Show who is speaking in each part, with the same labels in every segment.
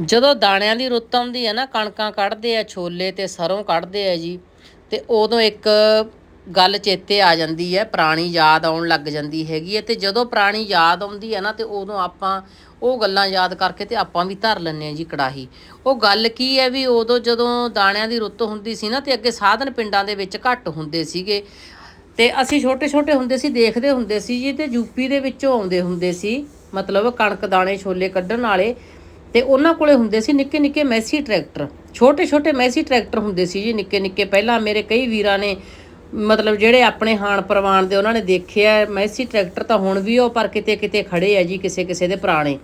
Speaker 1: ਜਦੋਂ ਦਾਣਿਆਂ ਦੀ ਰੁੱਤ ਆਉਂਦੀ ਹੈ ਨਾ, ਕਣਕਾਂ ਕੱਢਦੇ ਆ, ਛੋਲੇ ਤੇ ਸਰੋਂ ਕੱਢਦੇ ਆ ਜੀ, ਤੇ ਉਦੋਂ ਇੱਕ ਗੱਲ ਚੇਤੇ ਆ ਜਾਂਦੀ ਹੈ, ਪੁਰਾਣੀ ਯਾਦ ਆਉਣ ਲੱਗ ਜਾਂਦੀ ਹੈਗੀ ਹੈ, ਤੇ ਜਦੋਂ ਪੁਰਾਣੀ ਯਾਦ ਆਉਂਦੀ ਹੈ ਨਾ, ਤੇ ਉਦੋਂ ਆਪਾਂ ਉਹ ਗੱਲਾਂ ਯਾਦ ਕਰਕੇ ਤੇ ਆਪਾਂ ਵੀ ਧਰ ਲੈਂਦੇ ਆ ਜੀ ਕੜਾਹੀ। ਉਹ ਗੱਲ ਕੀ ਹੈ ਵੀ ਉਦੋਂ ਜਦੋਂ ਦਾਣਿਆਂ ਦੀ ਰੁੱਤ ਹੁੰਦੀ ਸੀ ਨਾ, ਤੇ ਅੱਗੇ ਸਾਧਨ ਪਿੰਡਾਂ ਦੇ ਵਿੱਚ ਘੱਟ ਹੁੰਦੇ ਸੀਗੇ, ਤੇ ਅਸੀਂ ਛੋਟੇ ਛੋਟੇ ਹੁੰਦੇ ਸੀ, ਦੇਖਦੇ ਹੁੰਦੇ ਸੀ ਜੀ, ਤੇ ਯੂਪੀ ਦੇ ਵਿੱਚੋਂ ਆਉਂਦੇ ਹੁੰਦੇ ਸੀ, ਮਤਲਬ ਕਣਕ, ਦਾਣੇ, ਛੋਲੇ ਕੱਢਣ ਵਾਲੇ ਤੇ ਉਹਨਾਂ ਕੋਲੇ ਹੁੰਦੇ ਸੀ ਨਿੱਕੇ ਨਿੱਕੇ ਮੈਸੀ ਟਰੈਕਟਰ। ਛੋਟੇ ਛੋਟੇ ਮੈਸੀ ਟਰੈਕਟਰ ਹੁੰਦੇ ਸੀ ਜੀ, ਨਿੱਕੇ ਨਿੱਕੇ। ਪਹਿਲਾਂ ਮੇਰੇ ਕਈ ਵੀਰਾਂ ਨੇ ਮਤਲਬ ਜਿਹੜੇ ਆਪਣੇ ਹਾਨ ਪ੍ਰਵਾਨ ਦੇ ਉਹਨਾਂ ਨੇ ਦੇਖਿਆ, ਮੈਸੀ ਟਰੈਕਟਰ ਤਾਂ ਹੁਣ ਵੀ ਉਹ, ਪਰ ਕਿਤੇ ਕਿਤੇ ਖੜੇ ਆ ਜੀ ਕਿਸੇ ਕਿਸੇ ਦੇ ਪੁਰਾਣੇ।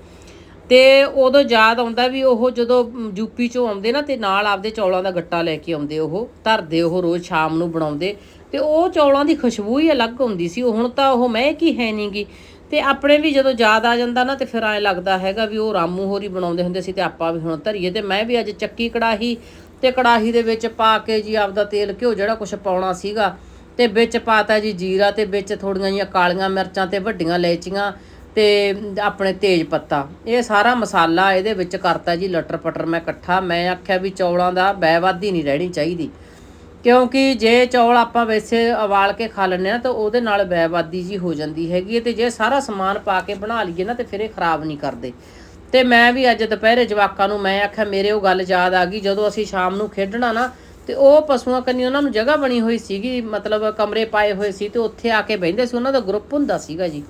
Speaker 1: ਤੇ ਉਦੋਂ ਯਾਦ ਆਉਂਦਾ ਵੀ ਉਹ ਜਦੋਂ ਯੂਪੀ ਚੋਂ ਆਉਂਦੇ ਨਾ ਤੇ ਨਾਲ ਆਪਦੇ ਚੌਲਾਂ ਦਾ ਗੱਟਾ ਲੈ ਕੇ ਆਉਂਦੇ ਉਹ, ਧਰਦੇ ਉਹ ਰੋਜ਼ ਸ਼ਾਮ ਨੂੰ ਬਣਾਉਂਦੇ। ਤੇ ਉਹ ਚੌਲਾਂ ਦੀ ਖੁਸ਼ਬੂ ਹੀ ਅਲੱਗ ਹੁੰਦੀ ਸੀ ਹੁਣ ਤਾਂ ਉਹ ਮਹਿਕ ਹੀ ਹੈ ਨਹੀਂਗੀ ਤੇ ਆਪਣੇ ਵੀ ਜਦੋਂ ਯਾਦ ਆ ਜਾਂਦਾ ਨਾ ਤੇ ਫਿਰ ਐਂ ਲੱਗਦਾ ਹੈਗਾ ਵੀ ਉਹ ਰਾਮੂ ਹੋਰੀ ਬਣਾਉਂਦੇ ਹੁੰਦੇ ਸੀ ਤੇ ਆਪਾਂ ਵੀ ਹੁਣ ਧਰੀਏ ਤੇ ਮੈਂ ਵੀ ਅੱਜ ਚੱਕੀ ਕੜਾਹੀ ਤੇ ਕੜਾਹੀ ਦੇ ਵਿੱਚ ਪਾ ਕੇ ਜੀ ਆਪਦਾ ਤੇਲ ਘਿਓ ਜਿਹੜਾ ਕੁਝ ਪਾਉਣਾ ਸੀਗਾ ਤੇ ਵਿੱਚ ਪਾਤਾ ਜੀ ਜੀਰਾ ਤੇ ਵਿੱਚ ਥੋੜੀਆਂ ਜਿਹੀਆਂ ਕਾਲੀਆਂ ਮਿਰਚਾਂ ਤੇ ਵੱਡੀਆਂ ਇਲਾਇਚੀਆਂ ਤੇ ਆਪਣੇ ਤੇਜ ਪੱਤਾ। ਇਹ ਸਾਰਾ ਮਸਾਲਾ ਇਹਦੇ ਵਿੱਚ ਕਰਤਾ ਜੀ ਲਟਰ ਪਟਰ ਮੈਂ ਇਕੱਠਾ। ਮੈਂ ਆਖਿਆ ਵੀ ਚੌਲਾਂ ਦਾ ਬੈਵਾਦੀ ਨਹੀਂ ਰਹਿਣੀ ਚਾਹੀਦੀ। ਕਿਉਂਕਿ ਜੇ ਚੌਲ ਆਪਾਂ ਵੈਸੇ ਉਬਾਲ ਕੇ ਖਾ ਲੈਂਦੇ ਆ ਤਾਂ ਉਹਦੇ ਨਾਲ ਬੈਬਾਦੀ ਜੀ ਹੋ ਜਾਂਦੀ ਹੈਗੀ ਹੈ ਤੇ ਜੇ ਸਾਰਾ ਸਮਾਨ ਪਾ ਕੇ ਬਣਾ ਲਈਏ ਨਾ, ਤੇ ਫਿਰ ਇਹ ਖਰਾਬ ਨਹੀਂ ਕਰਦੇ। ਤੇ ਮੈਂ ਵੀ ਅੱਜ ਦੁਪਹਿਰੇ ਜਵਾਕਾਂ ਨੂੰ ਮੈਂ ਆਖਿਆ, ਮੇਰੇ ਉਹ ਗੱਲ ਯਾਦ ਆ ਗਈ, ਜਦੋਂ ਅਸੀਂ ਸ਼ਾਮ ਨੂੰ ਖੇਡਣਾ ਨਾ, ਤੇ ਉਹ ਪਸ਼ੂਆਂ ਕੰਨੀ ਉਹਨਾਂ ਨੂੰ ਜਗ੍ਹਾ ਬਣੀ ਹੋਈ ਸੀਗੀ, ਮਤਲਬ ਕਮਰੇ ਪਾਏ ਹੋਏ ਸੀ, ਤੇ ਉੱਥੇ ਆ ਕੇ ਬਹਿੰਦੇ ਸੀ, ਉਹਨਾਂ ਦਾ ਗਰੁੱਪ ਹੁੰਦਾ ਸੀਗਾ ਜੀ।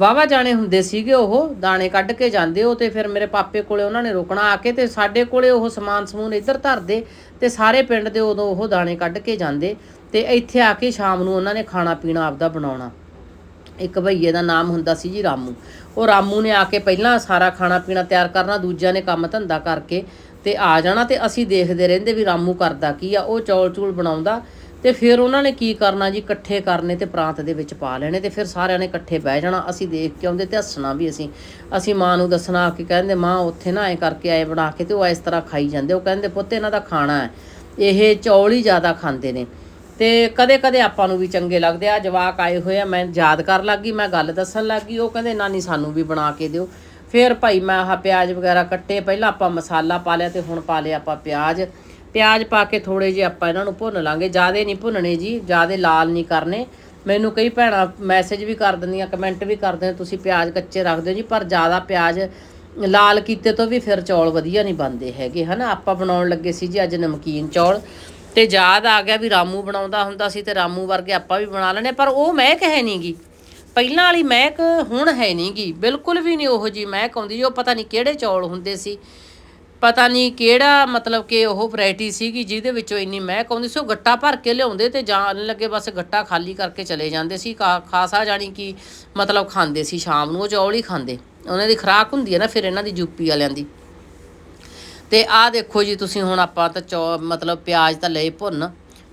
Speaker 1: ਵਾਵਾ ਜਾਣੇ ਹੁੰਦੇ ਸੀਗੇ ਉਹ, ਦਾਣੇ ਕੱਢ ਕੇ ਜਾਂਦੇ ਉਹ ਤੇ ਫਿਰ ਮੇਰੇ ਪਾਪੇ ਕੋਲੇ ਉਹਨਾਂ ਨੇ ਰੋਕਣਾ ਆ ਕੇ ਤੇ ਸਾਡੇ ਕੋਲੇ ਉਹ ਸਮਾਨ ਸਮੂਨ ਇੱਧਰ ਧਰਦੇ ਤੇ ਸਾਰੇ ਪਿੰਡ ਦੇ ਉਦੋਂ ਉਹ ਦਾਣੇ ਕੱਢ ਕੇ ਜਾਂਦੇ ਤੇ ਇੱਥੇ ਆ ਕੇ ਸ਼ਾਮ ਨੂੰ ਉਹਨਾਂ ਨੇ ਖਾਣਾ ਪੀਣਾ ਆਪਦਾ ਬਣਾਉਣਾ। ਇੱਕ ਭਈਏ ਦਾ ਨਾਮ ਹੁੰਦਾ ਸੀ ਜੀ ਰਾਮੂ। ਉਹ ਰਾਮੂ ਨੇ ਆ ਕੇ ਪਹਿਲਾਂ ਸਾਰਾ ਖਾਣਾ ਪੀਣਾ ਤਿਆਰ ਕਰਨਾ, ਦੂਜਿਆਂ ਨੇ ਕੰਮ ਧੰਦਾ ਕਰਕੇ ਤੇ ਆ ਜਾਣਾ ਤੇ ਅਸੀਂ ਦੇਖਦੇ ਰਹਿੰਦੇ ਵੀ ਰਾਮੂ ਕਰਦਾ ਕੀ ਆ, ਉਹ ਚੌਲ ਚੂਲ ਬਣਾਉਂਦਾ ਤੇ ਫਿਰ ਉਹਨਾਂ ਨੇ ਕੀ ਕਰਨਾ ਜੀ? ਇਕੱਠੇ ਕਰਨੇ ਤੇ ਪ੍ਰਾਂਤ ਦੇ ਵਿੱਚ ਪਾ ਲੈਣੇ ਤੇ ਫਿਰ ਸਾਰਿਆਂ ਨੇ ਇਕੱਠੇ ਬਹਿ ਜਾਣਾ। ਅਸੀਂ ਦੇਖ ਕੇ ਆਉਂਦੇ ਤੇ ਹੱਸਣਾ ਵੀ ਅਸੀਂ। ਅਸੀਂ ਮਾਂ ਨੂੰ ਦੱਸਣਾ ਕਿ ਕਹਿੰਦੇ, ਮਾਂ, ਉੱਥੇ ਨਾ ਐ ਕਰਕੇ ਆਏ ਬਣਾ ਕੇ ਤੇ ਉਹ ਇਸ ਤਰ੍ਹਾਂ ਖਾਈ ਜਾਂਦੇ ਉਹ ਕਹਿੰਦੇ, ਪੁੱਤ, ਇਹਨਾਂ ਦਾ ਖਾਣਾ ਹੈ। ਇਹ ਚੌਲ ਹੀ ਜ਼ਿਆਦਾ ਖਾਂਦੇ ਨੇ। ਤੇ ਕਦੇ ਕਦੇ ਆਪਾਂ ਨੂੰ ਵੀ ਚੰਗੇ ਲੱਗਦੇ ਆ। ਜਵਾਕ ਆਏ ਹੋਏ ਆ, ਮੈਂ ਯਾਦ ਕਰਨ ਲੱਗੀ, ਮੈਂ ਗੱਲ ਦੱਸਣ ਲੱਗੀ। ਉਹ ਕਹਿੰਦੇ, ਨਾਨੀ, ਸਾਨੂੰ ਵੀ ਬਣਾ ਕੇ ਦਿਓ। ਫਿਰ ਭਾਈ ਮੈਂ ਆਹ ਪਿਆਜ਼ ਵਗੈਰਾ ਕੱਟੇ। ਪਹਿਲਾਂ ਆਪਾਂ ਮਸਾਲਾ ਪਾ ਲਿਆ ਤੇ ਹੁਣ ਪਾ ਲਿਆ ਆਪਾਂ ਪਿਆਜ਼। ਪਿਆਜ਼ ਪਾ ਕੇ ਥੋੜੇ ਜਿਹੇ ਆਪਾਂ ਇਹਨਾਂ ਨੂੰ ਭੁੰਨ ਲਾਂਗੇ। ਜਿਆਦੇ ਨਹੀਂ ਭੁੰਨਣੇ ਜੀ, ਜਿਆਦੇ ਲਾਲ ਨਹੀਂ ਕਰਨੇ। ਮੈਨੂੰ ਕਈ ਭੈਣਾਂ ਮੈਸੇਜ ਵੀ ਕਰ ਦਿੰਦੀਆਂ, ਕਮੈਂਟ ਵੀ ਕਰਦੇ ਤੁਸੀਂ ਪਿਆਜ਼ ਕੱਚੇ ਰੱਖਦੇ ਹੋ ਜੀ, ਪਰ ਜ਼ਿਆਦਾ ਪਿਆਜ਼ ਲਾਲ ਕੀਤੇ ਤੋਂ ਵੀ ਫਿਰ ਚੌਲ ਵਧੀਆ ਨਹੀਂ ਬਣਦੇ ਹੈਗੇ, ਹਨਾ? ਆਪਾਂ ਬਣਾਉਣ ਲੱਗੇ ਸੀ ਜੀ ਅੱਜ ਨਮਕੀਨ ਚੌਲ। ਤੇ ਯਾਦ ਆ ਗਿਆ ਵੀ ਰਾਮੂ ਬਣਾਉਂਦਾ ਹੁੰਦਾ ਸੀ ਤੇ ਰਾਮੂ ਵਰਗੇ ਆਪਾਂ ਵੀ ਬਣਾ ਲੈਣੇ ਪਰ ਉਹ ਮਹਿਕ ਹੈ ਨਹੀਂਗੀ ਪਹਿਲਾਂ ਵਾਲੀ ਮਹਿਕ ਹੁਣ ਹੈ ਨਹੀਂਗੀ ਬਿਲਕੁਲ ਵੀ ਨਹੀਂ ਉਹੋ ਜੀ ਮਹਿਕ ਆਉਂਦੀ, ਉਹ ਪਤਾ ਨਹੀਂ ਕਿਹੜੇ ਚੌਲ ਹੁੰਦੇ ਸੀ। ਪਤਾ ਨਹੀਂ ਕਿਹੜਾ ਮਤਲਬ ਕਿ ਉਹ ਵੈਰਾਈਟੀ ਸੀਗੀ ਜਿਹਦੇ ਵਿੱਚੋਂ ਇੰਨੀ ਮਹਿਕ ਆਉਂਦੀ ਸੀ, ਉਹ ਗੱਟਾ ਭਰ ਕੇ ਲਿਆਉਂਦੇ ਤੇ ਜਾਣ ਲੱਗੇ, ਬਸ ਗੱਟਾ ਖਾਲੀ ਕਰਕੇ ਚਲੇ ਜਾਂਦੇ ਸੀ ਕਾ- ਖਾਸਾ ਜਾਣੀ ਕਿ ਮਤਲਬ ਖਾਂਦੇ ਸੀ, ਸ਼ਾਮ ਨੂੰ ਉਹ ਚੌਲ ਹੀ ਖਾਂਦੇ। ਉਹਨਾਂ ਦੀ ਖੁਰਾਕ ਹੁੰਦੀ ਹੈ ਨਾ ਫਿਰ ਇਹਨਾਂ ਦੀ ਯੂਪੀ ਵਾਲਿਆਂ ਦੀ। ਤੇ ਆਹ ਦੇਖੋ ਜੀ, ਤੁਸੀਂ ਹੁਣ ਆਪਾਂ ਤਾਂ ਚੌ, ਮਤਲਬ ਪਿਆਜ਼ ਤਾਂ ਲਏ ਭੁੰਨ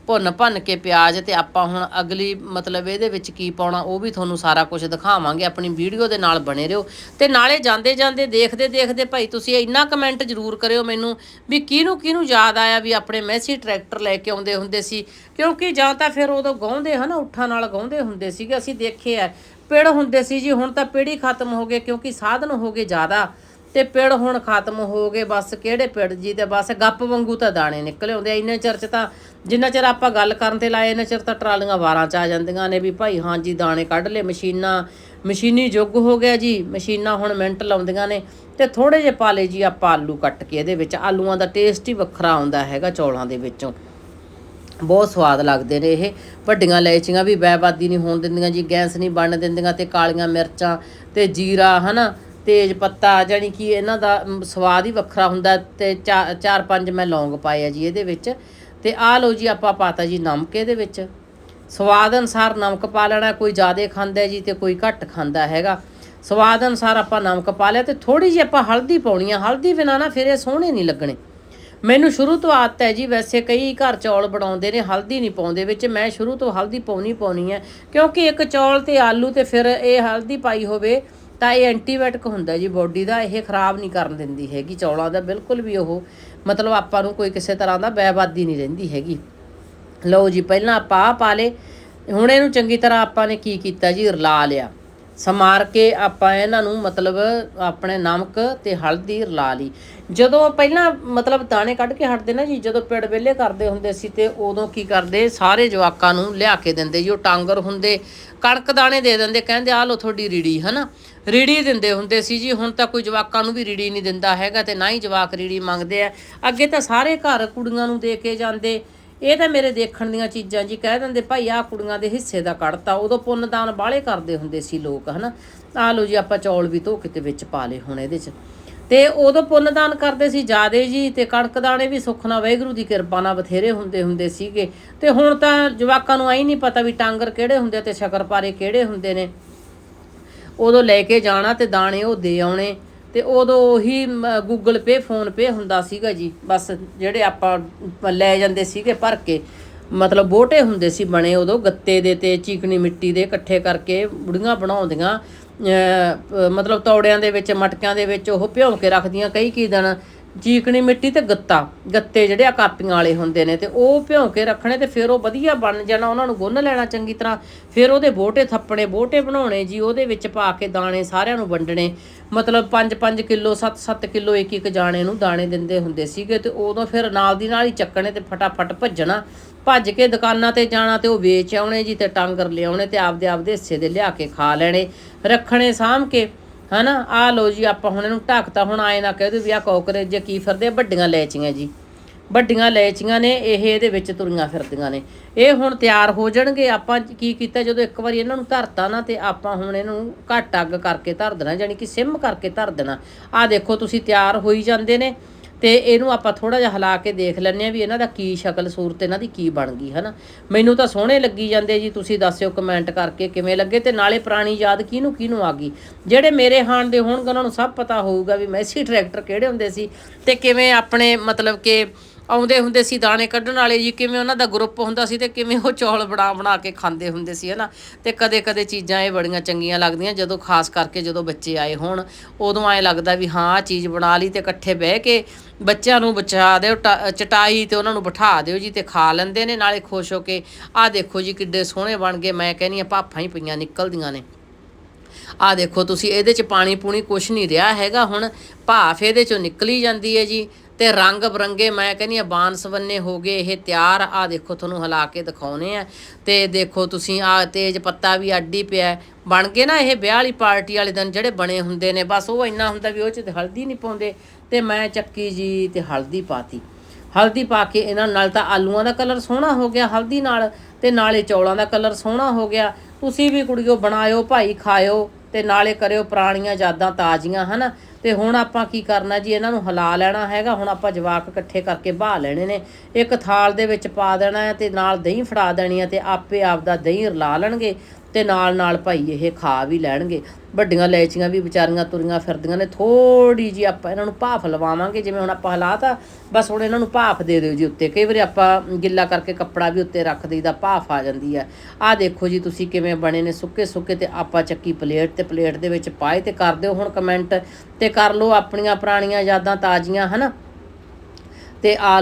Speaker 1: ਭੁੰਨ ਭੰਨ ਕੇ ਪਿਆਜ਼ ਤੇ ਆਪਾਂ ਹੁਣ ਅਗਲੀ ਮਤਲਬ ਇਹਦੇ ਵਿੱਚ ਕੀ ਪਾਉਣਾ, ਉਹ ਵੀ ਤੁਹਾਨੂੰ ਸਾਰਾ ਕੁਝ ਦਿਖਾਵਾਂਗੇ। ਆਪਣੀ ਵੀਡੀਓ ਦੇ ਨਾਲ ਬਣੇ ਰਹੋ। ਤੇ ਨਾਲੇ ਜਾਂਦੇ ਜਾਂਦੇ ਦੇਖਦੇ ਦੇਖਦੇ ਭਾਈ ਤੁਸੀਂ ਇੰਨਾ ਕਮੈਂਟ ਜ਼ਰੂਰ ਕਰਿਓ ਮੈਨੂੰ ਵੀ ਕਿਹਨੂੰ ਕਿਹਨੂੰ ਯਾਦ ਆਇਆ ਵੀ ਆਪਣੇ ਮੈਸੀ ਟਰੈਕਟਰ ਲੈ ਕੇ ਆਉਂਦੇ ਹੁੰਦੇ ਸੀ। ਕਿਉਂਕਿ ਜਾਂ ਤਾਂ ਫਿਰ ਉਦੋਂ ਗਾਉਂਦੇ ਹਨਾ, ਉੱਠਾਂ ਨਾਲ ਗਾਉਂਦੇ ਹੁੰਦੇ ਸੀਗੇ। ਅਸੀਂ ਦੇਖੇ ਆ, ਪਿੜ ਹੁੰਦੇ ਸੀ ਜੀ, ਹੁਣ ਤਾਂ ਪਿੜੀ ਖਤਮ ਹੋ ਗਏ ਕਿਉਂਕਿ ਸਾਧਨ ਹੋ ਗਏ ਜ਼ਿਆਦਾ। ਤੇ ਪਿੜ ਹੁਣ ਖਤਮ ਹੋ ਗਏ, ਬਸ ਕਿਹੜੇ ਪਿੜ ਜੀ ਤੇ ਬਸ ਗੱਪ ਵਾਂਗੂ ਤਾਂ ਦਾਣੇ ਨਿਕਲੇ ਆਉਂਦੇ ਆ। ਇੰਨੇ ਚਿਰ ਚ ਤਾਂ, ਜਿੰਨਾ ਚਿਰ ਆਪਾਂ ਗੱਲ ਕਰਨ ਤੇ ਲਾਏ, ਇੰਨਾ ਚਿਰ ਤਾਂ ਟਰਾਲੀਆਂ ਵਾਰਾਂ ਚ ਆ ਜਾਂਦੀਆਂ ਨੇ ਵੀ ਭਾਈ ਹਾਂਜੀ ਦਾਣੇ ਕੱਢ ਲਏ, ਮਸ਼ੀਨਾਂ, ਮਸ਼ੀਨੀ ਯੁੱਗ ਹੋ ਗਿਆ ਜੀ, ਮਸ਼ੀਨਾਂ ਹੁਣ ਮਿੰਟ ਲਾਉਂਦੀਆਂ ਨੇ ਤੇ ਥੋੜੇ ਜਿਹੇ ਪਾ ਲਏ ਜੀ ਆਪਾਂ ਆਲੂ ਕੱਟ ਕੇ ਇਹਦੇ ਵਿੱਚ, ਆਲੂਆਂ ਦਾ ਟੇਸਟ ਹੀ ਵੱਖਰਾ ਆਉਂਦਾ ਹੈਗਾ ਚੌਲਾਂ ਦੇ ਵਿੱਚੋਂ ਬਹੁਤ ਸਵਾਦ ਲੱਗਦੇ ਨੇ ਇਹ, ਵੱਡੀਆਂ ਲੈਚੀਆਂ ਵੀ ਬੈਬਾਦੀ ਨਹੀਂ ਹੋਣ ਦਿੰਦੀਆਂ ਜੀ, ਗੈਸ ਨਹੀਂ ਬਣ ਦਿੰਦੀਆਂ ਤੇ ਕਾਲੀਆਂ ਮਿਰਚਾਂ ਤੇ ਜੀਰਾ, ਹਨਾ ਤੇਜ ਪੱਤਾ ਜਾਨੀ ਕਿ ਇਹਨਾਂ ਦਾ ਸਵਾਦ ਹੀ ਵੱਖਰਾ ਹੁੰਦਾ ਤੇ ਚਾ- ਚਾਰ ਪੰਜ ਮੈਂ ਲੌਂਗ ਪਾਏ ਆ ਜੀ ਇਹਦੇ ਵਿੱਚ। ਤੇ ਆਹ ਲਓ ਜੀ ਆਪਾਂ ਪਾਤਾ ਜੀ ਨਮਕ ਇਹਦੇ ਵਿੱਚ। ਸਵਾਦ ਅਨਸਾਰ ਨਮਕ ਪਾ ਲੈਣਾ, ਕੋਈ ਜ਼ਿਆਦਾ ਖਾਂਦਾ ਜੀ ਤੇ ਕੋਈ ਘੱਟ ਖਾਂਦਾ ਹੈਗਾ। ਸਵਾਦ ਅਨਸਾਰ ਆਪਾਂ ਨਮਕ ਪਾ ਲਿਆ ਤੇ ਥੋੜੀ ਜਿਹੀ ਆਪਾਂ ਹਲਦੀ ਪਾਉਣੀ ਆ। ਹਲਦੀ ਬਿਨਾਂ ਨਾ ਫਿਰ ਇਹ ਸੋਹਣੇ ਨਹੀਂ ਲੱਗਣੇ। ਮੈਨੂੰ ਸ਼ੁਰੂ ਤੋਂ ਆਦਤ ਹੈ ਜੀ, ਵੈਸੇ ਕਈ ਘਰ ਚੌਲ ਬਣਾਉਂਦੇ ਨੇ, ਹਲਦੀ ਨਹੀਂ ਪਾਉਂਦੇ ਵਿੱਚ। ਮੈਂ ਸ਼ੁਰੂ ਤੋਂ ਹਲਦੀ ਪਾਉਣੀ ਪਾਉਣੀ ਹੈ ਕਿਉਂਕਿ ਇੱਕ ਚੌਲ ਤੇ ਆਲੂ ਤੇ ਫਿਰ ਇਹ ਹਲਦੀ ਪਾਈ ਹੋਵੇ ਤਾਂ ਇਹ ਐਂਟੀਬਾਇਓਟਿਕ ਹੁੰਦਾ ਜੀ, ਬੋਡੀ ਦਾ, ਇਹ ਖਰਾਬ ਨਹੀਂ ਕਰਨ ਦਿੰਦੀ ਹੈਗੀ, ਚੌਲਾਂ ਦਾ ਬਿਲਕੁਲ ਵੀ ਉਹ, ਮਤਲਬ ਆਪਾਂ ਨੂੰ ਕੋਈ ਕਿਸੇ ਤਰ੍ਹਾਂ ਦਾ ਬੈਬਾਦੀ ਨਹੀਂ ਰਹਿੰਦੀ ਹੈਗੀ। ਲਓ ਜੀ, ਪਹਿਲਾਂ ਆਪਾਂ ਆਹ ਪਾ ਲੇ ਹੁਣ ਇਹਨੂੰ ਚੰਗੀ ਤਰ੍ਹਾਂ ਆਪਾਂ ਨੇ ਕੀ ਕੀਤਾ ਜੀ, ਰਲਾ ਲਿਆ। ਸਮਾਰ ਕੇ ਆਪਾਂ ਇਹਨਾਂ ਨੂੰ ਮਤਲਬ ਆਪਣੇ ਨਮਕ ਤੇ ਹਲਦੀ ਰਲਾ ਲਈ। ਜਦੋਂ ਪਹਿਲਾਂ ਮਤਲਬ ਦਾਣੇ ਕੱਢ ਕੇ ਹਟਦੇ ਨਾ ਜੀ, ਜਦੋਂ ਪਿੜ ਵੇਲੇ ਕਰਦੇ ਹੁੰਦੇ ਸੀ ਤੇ ਉਦੋਂ ਕੀ ਕਰਦੇ, ਸਾਰੇ ਜਵਾਕਾਂ ਨੂੰ ਲਿਆ ਕੇ ਦਿੰਦੇ ਜੀ। ਉਹ ਟਾਂਗਰ ਹੁੰਦੇ, ਕਣਕ ਦਾਣੇ ਦੇ ਦਿੰਦੇ, ਕਹਿੰਦੇ ਆ ਲੋ ਤੁਹਾਡੀ ਰੀੜੀ, ਹਨਾ? ਰੀੜੀ ਦਿੰਦੇ ਹੁੰਦੇ ਸੀ ਜੀ। ਹੁਣ ਤਾਂ ਕੋਈ ਜਵਾਕਾਂ ਨੂੰ ਵੀ ਰੀੜੀ ਨਹੀਂ ਦਿੰਦਾ ਹੈਗਾ ਤੇ ਨਾ ਹੀ ਜਵਾਕ ਰੀੜੀ ਮੰਗਦੇ ਆ। ਅੱਗੇ ਤਾਂ ਸਾਰੇ ਘਰ ਕੁੜੀਆਂ ਨੂੰ ਦੇ ਕੇ ਜਾਂਦੇ। ਇਹ ਤਾਂ ਮੇਰੇ ਦੇਖਣ ਦੀਆਂ ਚੀਜ਼ਾਂ ਜੀ, ਕਹਿ ਦਿੰਦੇ ਭਾਈ ਆਹ ਕੁੜੀਆਂ ਦੇ ਹਿੱਸੇ ਦਾ ਕੱਢਤਾ ਉਦੋਂ ਪੁੰਨਦਾਨ ਬਾਹਲੇ ਕਰਦੇ ਹੁੰਦੇ ਸੀ ਲੋਕ, ਹਨਾ? ਆ ਲੋ ਜੀ, ਆਪਾਂ ਚੌਲ ਵੀ ਧੋ ਕੇ ਤੇ ਵਿੱਚ ਪਾ ਲਏ ਹੁਣ ਇਹਦੇ 'ਚ। ਤੇ ਉਦੋਂ ਪੁੰਨਦਾਨ ਕਰਦੇ ਸੀ ਜਿਆਦੇ ਜੀ, ਤੇ ਕਣਕ ਦਾਣੇ ਵੀ ਸੁੱਖ ਨਾਲ, ਵਾਹਿਗੁਰੂ ਦੀ ਕਿਰਪਾ ਨਾਲ ਬਥੇਰੇ ਹੁੰਦੇ ਹੁੰਦੇ ਸੀਗੇ। ਤੇ ਹੁਣ ਤਾਂ ਜਵਾਕਾਂ ਨੂੰ ਆਈ ਨਹੀਂ ਪਤਾ ਵੀ ਟਾਂਗਰ ਕਿਹੜੇ ਹੁੰਦੇ ਆ ਤੇ ਸ਼ਕਰਪਾਰੇ ਕਿਹੜੇ ਹੁੰਦੇ ਨੇ। ਉਦੋਂ ਲੈ ਕੇ ਜਾਣਾ ਤੇ ਦਾਣੇ ਉਹ ਦੇ ਆਉਣੇ। ਤੇ ਉਦੋਂ ਉਹੀ ਗੂਗਲ ਪੇ ਫੋਨ ਪੇ ਹੁੰਦਾ ਸੀਗਾ ਜੀ। ਬਸ ਜਿਹੜੇ ਆਪਾਂ ਲੈ ਜਾਂਦੇ ਸੀਗੇ ਭਰ ਕੇ, ਮਤਲਬ ਬੋਟੇ ਹੁੰਦੇ ਸੀ ਬਣੇ ਉਦੋਂ, ਗੱਤੇ ਦੇ ਤੇ, ਚੀਕਣੀ ਮਿੱਟੀ ਦੇ ਇਕੱਠੇ ਕਰਕੇ ਬੁੜੀਆਂ ਬਣਾਉਂਦੀਆਂ ਮਤਲਬ ਤੌੜਿਆਂ ਦੇ ਵਿੱਚ, ਮਟਕਿਆਂ ਦੇ ਵਿੱਚ ਉਹ ਭਿਉਂ ਕੇ ਰੱਖਦੀਆਂ ਕਈ ਕੀ ਦਿਨ ਚੀਕਣੀ ਮਿੱਟੀ ਤੇ ਗੱਤਾ, ਗੱਤੇ ਜਿਹੜੇ ਆ ਕਾਪੀਆਂ ਵਾਲੇ ਹੁੰਦੇ ਨੇ ਤੇ ਉਹ ਭਿਉਂ ਕੇ ਰੱਖਣੇ ਤੇ ਫਿਰ ਉਹ ਵਧੀਆ ਬਣ ਜਾਣਾ, ਉਹਨਾਂ ਨੂੰ ਗੁੰਨ ਲੈਣਾ ਚੰਗੀ ਤਰ੍ਹਾਂ, ਫਿਰ ਉਹਦੇ ਬੋਟੇ ਥੱਪਣੇ, ਬੋਟੇ ਬਣਾਉਣੇ ਜੀ, ਉਹਦੇ ਵਿੱਚ ਪਾ ਕੇ ਦਾਣੇ ਸਾਰਿਆਂ ਨੂੰ ਵੰਡਣੇ, ਮਤਲਬ 5-5 ਕਿਲੋ 7-7 ਕਿਲੋ ਇੱਕ ਇੱਕ ਜਾਣੇ ਨੂੰ ਦਾਣੇ ਦਿੰਦੇ ਹੁੰਦੇ ਸੀਗੇ ਤੇ ਉਦੋਂ ਫਿਰ ਨਾਲ ਦੀ ਨਾਲ ਹੀ ਚੱਕਣੇ ਤੇ ਫਟਾਫਟ ਭੱਜਣਾ, ਭੱਜ ਕੇ ਦੁਕਾਨਾਂ ਤੇ ਜਾਣਾ ਤੇ ਉਹ ਵੇਚ ਆਉਣੇ ਜੀ ਤੇ ਟਾਂਗਰ ਲਿਆਉਣੇ ਤੇ ਆਪਦੇ ਆਪਦੇ ਹਿੱਸੇ ਦੇ ਲਿਆ ਕੇ ਖਾ ਲੈਣੇ, ਰੱਖਣੇ ਸਾਂਭ ਕੇ ਹਨਾ? ਆ ਲੋ ਜੀ, ਆਪਾਂ ਹੁਣ ਇਹਨੂੰ ਢੱਕਤਾ ਹੁਣ ਆਏ ਨਾ ਕਹਿ ਦੋ ਵੀ ਆ ਕੋਕਰੇ ਜੇ ਕੀ ਫਿਰਦੇ ਵੱਡੀਆਂ ਲੈਚੀਆਂ ਜੀ। ਵੱਡੀਆਂ ਲੈਚੀਆਂ ਨੇ, ਇਹ ਇਹਦੇ ਵਿੱਚ ਤੁਰੀਆਂ ਫਿਰਦੀਆਂ ਨੇ। ਇਹ ਹੁਣ ਤਿਆਰ ਹੋ ਜਾਣਗੇ, ਆਪਾਂ ਕੀ ਕੀਤਾ, ਜਦੋਂ ਇੱਕ ਵਾਰੀ ਇਹਨਾਂ ਨੂੰ ਧਰਤਾ ਨਾ, ਤੇ ਆਪਾਂ ਹੁਣ ਇਹਨੂੰ ਘੱਟ ਅੱਗ ਕਰਕੇ ਧਰ ਦੇਣਾ, ਯਾਨੀ ਕਿ ਸਿਮ ਕਰਕੇ ਧਰ ਦੇਣਾ। ਆ ਦੇਖੋ, ਤੁਸੀਂ ਤਿਆਰ ਹੋਈ ਜਾਂਦੇ ਨੇ। ਤੇ ਇਹਨੂੰ ਆਪਾਂ ਥੋੜਾ ਜਿਹਾ ਹਿਲਾ ਕੇ ਦੇਖ ਲੈਂਦੇ ਆ ਵੀ ਇਹਨਾਂ ਦਾ ਕੀ ਸ਼ਕਲ, ਸੂਰਤ ਇਹਨਾਂ ਦੀ ਕੀ ਬਣ ਗਈ, ਹਨਾ? ਮੈਨੂੰ ਤਾਂ ਸੋਹਣੇ ਲੱਗੀ ਜਾਂਦੇ ਜੀ, ਤੁਸੀਂ ਦੱਸਿਓ ਕਮੈਂਟ ਕਰਕੇ ਕਿਵੇਂ ਲੱਗੇ ਤੇ ਨਾਲੇ ਪੁਰਾਣੀ ਯਾਦ ਕਿਹਨੂੰ ਕਿਹਨੂੰ ਆ ਗਈ? ਜਿਹੜੇ ਮੇਰੇ ਹਾਣ ਦੇ ਹੋਣਗੇ, ਉਹਨਾਂ ਨੂੰ ਸਭ ਪਤਾ ਹੋਊਗਾ ਵੀ ਮੈਸੀ ਟਰੈਕਟਰ ਕਿਹੜੇ ਹੁੰਦੇ ਸੀ ਤੇ ਕਿਵੇਂ ਆਪਣੇ ਮਤਲਬ ਕਿ ਆਉਂਦੇ ਹੁੰਦੇ ਸੀ ਦਾਣੇ ਕੱਢਣ ਵਾਲੇ ਜੀ, ਕਿਵੇਂ ਉਹਨਾਂ ਦਾ ਗਰੁੱਪ ਹੁੰਦਾ ਸੀ ਤੇ ਕਿਵੇਂ ਉਹ ਚੌਲ ਬਣਾ ਬਣਾ ਕੇ ਖਾਂਦੇ ਹੁੰਦੇ ਸੀ, ਹਨਾ? ਤੇ ਕਦੇ ਕਦੇ ਚੀਜ਼ਾਂ ਇਹ ਬੜੀਆਂ ਚੰਗੀਆਂ ਲੱਗਦੀਆਂ, ਜਦੋਂ ਖਾਸ ਕਰਕੇ ਜਦੋਂ ਬੱਚੇ ਆਏ ਹੋਣ, ਉਦੋਂ ਐ ਲੱਗਦਾ ਵੀ ਹਾਂ, ਆਹ ਚੀਜ਼ ਬਣਾ ਲਈ ਤੇ ਇਕੱਠੇ ਬਹਿ ਕੇ ਬੱਚਿਆਂ ਨੂੰ ਬਚਾ ਦਿਓ, ਟ- ਚਟਾਈ ਤੇ ਉਹਨਾਂ ਨੂੰ ਬਿਠਾ ਦਿਓ ਜੀ ਤੇ ਖਾ ਲੈਂਦੇ ਨੇ, ਨਾਲੇ ਖੁਸ਼ ਹੋ ਕੇ, ਆਹ ਦੇਖੋ ਜੀ ਕਿੱਡੇ ਸੋਹਣੇ ਬਣ ਗਏ, ਮੈਂ ਕਹਿੰਨੀ ਆ ਭਾਫਾਂ ਹੀ ਪਈਆਂ ਨਿਕਲਦੀਆਂ ਨੇ। ਆ ਦੇਖੋ ਤੁਸੀਂ, ਇਹਦੇ ਚ ਪਾਣੀ ਪੂਣੀ ਕੁਛ ਨਹੀਂ ਰਿਹਾ ਹੈਗਾ ਹੁਣ, ਭਾਫ ਇਹਦੇ ਚੋਂ ਨਿਕਲੀ ਜਾਂਦੀ ਹੈ ਜੀ। ਤੇ ਰੰਗ ਬਰੰਗੇ ਮੈਂ ਕਹਿੰਦੀ ਆ ਬਾਂਸਵੰਨੇ ਹੋ ਗਏ, ਇਹ ਤਿਆਰ। ਆ ਦੇਖੋ, ਤੁਹਾਨੂੰ ਹਿਲਾ ਕੇ ਦਿਖਾਉਨੇ ਆ। ਤੇ ਦੇਖੋ ਤੁਸੀਂ ਆ ਤੇਜ ਪੱਤਾ ਵੀ ਅੱਡੀ ਪਿਆ ਬਣ ਗਏ ਨਾ ਇਹ ਵਿਆਹ ਵਾਲੀ ਪਾਰਟੀ ਵਾਲੇ ਦਿਨ ਜਿਹੜੇ ਬਣੇ ਹੁੰਦੇ ਨੇ, ਬਸ ਉਹ ਇੰਨਾ ਹੁੰਦਾ ਵੀ ਉਹ ਚ ਹਲਦੀ ਨਹੀਂ ਪਾਉਂਦੇ। ਤੇ ਮੈਂ ਚੱਕੀ ਜੀ ਤੇ ਹਲਦੀ ਪਾਤੀ। ਹਲਦੀ ਪਾ ਕੇ ਇਹਨਾਂ ਨਾਲ ਤਾਂ ਆਲੂਆਂ ਦਾ ਕਲਰ ਸੋਹਣਾ ਹੋ ਗਿਆ, ਹਲਦੀ ਨਾਲ। ਤੇ ਨਾਲੇ ਚੌਲਾਂ ਦਾ ਕਲਰ ਸੋਹਣਾ ਹੋ ਗਿਆ। ਤੁਸੀਂ ਵੀ ਕੁੜੀਓ ਬਣਾਇਓ, ਭਾਈ ਖਾਇਓ ਤੇ ਨਾਲੇ ਕਰਿਓ ਪੁਰਾਣੀਆਂ ਯਾਦਾਂ ਤਾਜ਼ੀਆਂ, ਹਨਾ? ਤੇ ਹੁਣ ਆਪਾਂ ਕੀ ਕਰਨਾ ਜੀ, ਇਹਨਾਂ ਨੂੰ ਹਿਲਾ ਲੈਣਾ ਹੈਗਾ, ਹੁਣ ਆਪਾਂ ਜਵਾਕ ਇਕੱਠੇ ਕਰਕੇ ਬਾਹ ਲੈਣੇ ਨੇ। ਇੱਕ ਥਾਲ ਦੇ ਵਿੱਚ ਪਾ ਦੇਣਾ ਹੈ ਤੇ ਨਾਲ ਦਹੀਂ ਫੜਾ ਦੇਣੀ ਹੈ ਤੇ ਆਪੇ ਆਪਦਾ ਦਹੀਂ ਰਲਾ ਲੈਣਗੇ। ਤੇ ਨਾਲ ਨਾਲ ਭਾਈ ਇਹ ਖਾ ਵੀ ਲੈਣਗੇ। ਵੱਡੀਆਂ ਲੈਚੀਆਂ ਵੀ ਵਿਚਾਰੀਆਂ ਤੁਰੀਆਂ ਫਿਰਦੀਆਂ ਨੇ। ਥੋੜੀ ਜੀ ਆਪਾਂ ਇਹਨਾਂ ਨੂੰ ਭਾਫ ਲਵਾਵਾਂਗੇ, ਜਿਵੇਂ ਹੁਣ ਆਪਾਂ ਹਲਾਤਾ ਬਸ ਹੁਣ ਇਹਨਾਂ ਨੂੰ ਭਾਫ ਦੇ ਦਿਓ ਜੀ ਉੱਤੇ। ਕਈ ਵਾਰੀ ਆਪਾਂ ਗਿੱਲਾ ਕਰਕੇ ਕੱਪੜਾ ਵੀ ਉੱਤੇ ਰੱਖ ਦਈਦਾ ਭਾਫ ਆ ਜਾਂਦੀ ਆ। ਆਹ ਦੇਖੋ ਜੀ ਤੁਸੀਂ ਕਿਵੇਂ ਬਣੇ ਨੇ ਸੁੱਕੇ ਸੁੱਕੇ ਤੇ ਆਪਾਂ ਚੱਕੀ ਪਲੇਟ ਤੇ ਪਲੇਟ ਦੇ ਵਿੱਚ ਪਾਏ ਤੇ ਕਰ ਦਿਓ ਹੁਣ ਕਮੈਂਟ ਤੇ ਕਰ ਲਓ ਆਪਣੀਆਂ ਪੁਰਾਣੀਆਂ ਯਾਦਾਂ ਤਾਜ਼ੀਆਂ, ਹਨਾ? ਤੇ ਆ